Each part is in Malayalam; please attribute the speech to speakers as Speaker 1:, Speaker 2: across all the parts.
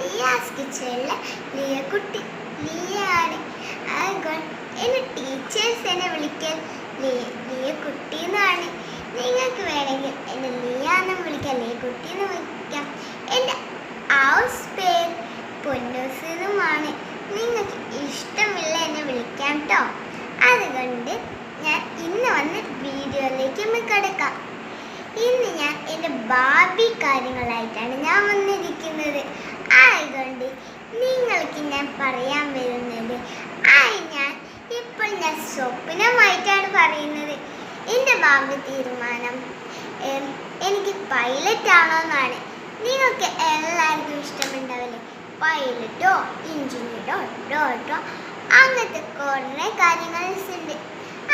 Speaker 1: ലിയാസ് കിച്ചണിലെ ലിയക്കുട്ടി ലിയാണ് അതുകൊണ്ട് എന്നെ ടീച്ചേഴ്സ് എന്നെ വിളിക്കാൻ. ലിയ നിങ്ങൾക്ക് വേണമെങ്കിൽ എന്നെ ലിയ എന്ന് വിളിക്കാം. ലിയക്കുട്ടി എന്ന് വിളിക്കാം. എന്റെ ഹൗസ് പേര് പൊന്നൂസിനുമാണ്. നിങ്ങൾക്ക് ഇഷ്ടമില്ല എന്നെ വിളിക്കാം കേട്ടോ അതുകൊണ്ട് ഞാൻ ഇന്ന് വന്ന് വീഡിയോയിലേക്ക് കിടക്കാം. ഇന്ന് ഞാൻ എന്റെ ബാബി കാര്യങ്ങളായിട്ടാണ് ഞാൻ വന്നിരിക്കുന്നത്. ആയതുകൊണ്ട് നിങ്ങൾക്ക് ഞാൻ പറയാൻ വരുന്നത് ആയി ഞാൻ ഇപ്പോൾ ഞാൻ സ്വപ്നമായിട്ടാണ് പറയുന്നത്. എന്റെ ഭാവി തീരുമാനം എനിക്ക് പൈലറ്റ് ആണോന്നാണ്. നിങ്ങൾക്ക് എല്ലാവർക്കും ഇഷ്ടമുണ്ടാവില്ലേ? പൈലറ്റോ എഞ്ചിനീയറോ ഡോക്ടറോ അങ്ങനത്തെ കുറേ കാര്യങ്ങൾ ഉണ്ട്.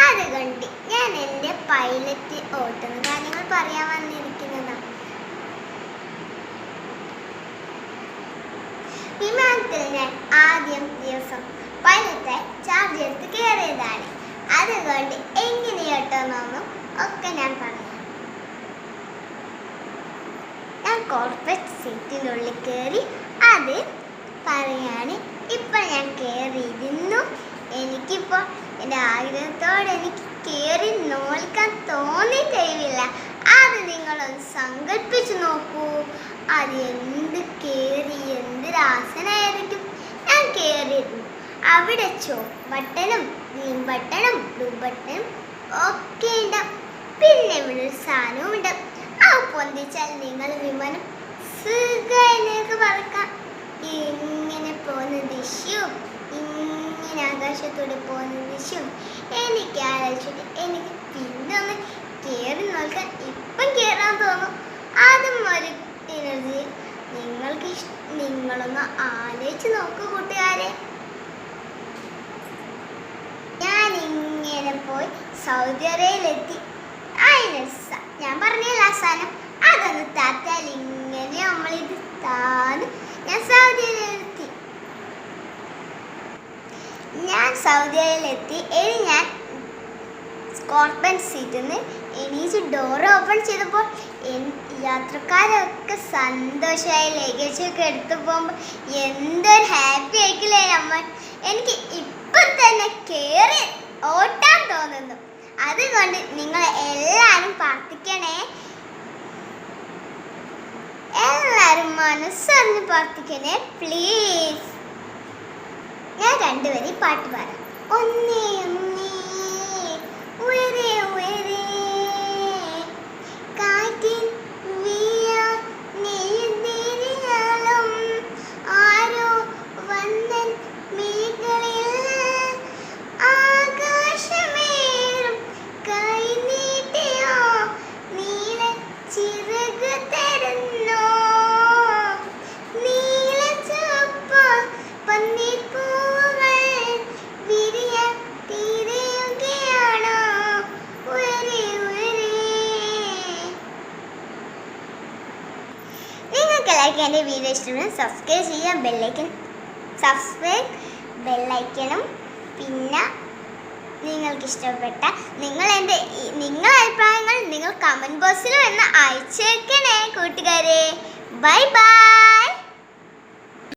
Speaker 1: അതുകൊണ്ട് ഞാൻ എന്റെ പൈലറ്റ് ഓട്ടുന്ന കാര്യങ്ങൾ പറയാൻ വന്നിരിക്കുന്നതാണ് ഞാൻ ആദ്യം ദിവസം പൈലറ്റായി ചാർജ് എടുത്ത് കയറിയതാണ്. അതുകൊണ്ട് എങ്ങനെയോട്ടോന്നൊന്നും ഒക്കെ ഞാൻ പറയാം. ഞാൻ കോർപ്പറേറ്റ് സീറ്റിന്റെ ഉള്ളിൽ കയറി അത് പറയാണ്. ഇപ്പം ഞാൻ കയറിയിരുന്നു. എനിക്കിപ്പോൾ എന്റെ ആഗ്രഹത്തോടെ എനിക്ക് കയറി നോൽക്കാൻ തോന്നി കഴിയില്ല അത് നിങ്ങളൊന്ന് സങ്കല്പിച്ച് നോക്കൂ. അത് എന്ത് കയറി എന്ത് രാസ അവിടെ ചോ ബട്ടണും ഗ്രീൻ ബട്ടണും ബ്ലൂ ബട്ടണും ഒക്കെ ഉണ്ട്. പിന്നെ ഇവിടെ ഒരു സാധനവും ഉണ്ട്. ആ പൊന്തിച്ചാൽ നിങ്ങൾ വിമാനം സുഖയിലേക്ക് പറക്കാം. ഇങ്ങനെ പോകുന്ന ദിശയും ഇങ്ങനെ ആകാശത്തോടെ പോകുന്ന ദിശയും എനിക്ക് ആലോചിച്ചിട്ട് എനിക്ക് പിന്നെ ഒന്ന് കയറി നോക്കാൻ ഇപ്പം കയറാൻ തോന്നും. അതും ഒരു എനർജി നിങ്ങൾക്ക് നിങ്ങളൊന്ന് ആലോചിച്ച് നോക്കൂ കൂട്ടുകാരെ ഞാൻ ഇങ്ങനെ പോയി സൗദി അറേബ്യയിലെത്തി. ഞാൻ പറഞ്ഞില്ല അവസാനം അതൊന്ന് താത്താൽ ഇങ്ങനെ നമ്മളിത് താന്ന് ഞാൻ സൗദി അറേബ്യയിലെത്തി. ഞാൻ സൗദി അറേബ്യയിലെത്തി. ഇനി ഞാൻ സ്കോർപ്പൻ സീറ്റിൽ നിന്ന് എണീച്ച് ഡോർ ഓപ്പൺ ചെയ്തപ്പോൾ യാത്രക്കാരൊക്കെ സന്തോഷമായി ലഗേജ് ഒക്കെ എടുത്തു പോകുമ്പോൾ എന്തൊരു ഹാപ്പി ആയിക്കില്ലേ നമ്മൾ. എനിക്ക് ഇപ്പം തന്നെ കയറി ഓട്ടാൻ തോന്നുന്നു അതുകൊണ്ട് നിങ്ങൾ എല്ലാവരും പ്രാർത്ഥിക്കണേ എല്ലാവരും മനസ്സറിഞ്ഞ് പ്രാർത്ഥിക്കണേ പ്ലീസ് ഞാൻ രണ്ടുപേരും പാട്ട് പാടാം. ഒന്നേ. എല്ലാവർക്കും എന്റെ വീഡിയോ ഇഷ്ടമാണ് സബ്സ്ക്രൈബ് ചെയ്യാം ബെല്ലൈക്കൻ സബ്സ്ക്രൈബ് ബെല്ലൈക്കണം പിന്നെ നിങ്ങൾക്ക് ഇഷ്ടപ്പെട്ട നിങ്ങൾ എന്റെ നിങ്ങളുടെ അഭിപ്രായങ്ങൾ നിങ്ങൾ കമന്റ് ബോക്സിൽ വന്ന് അയച്ചേക്കണേ കൂട്ടുകാരെ. Bye bye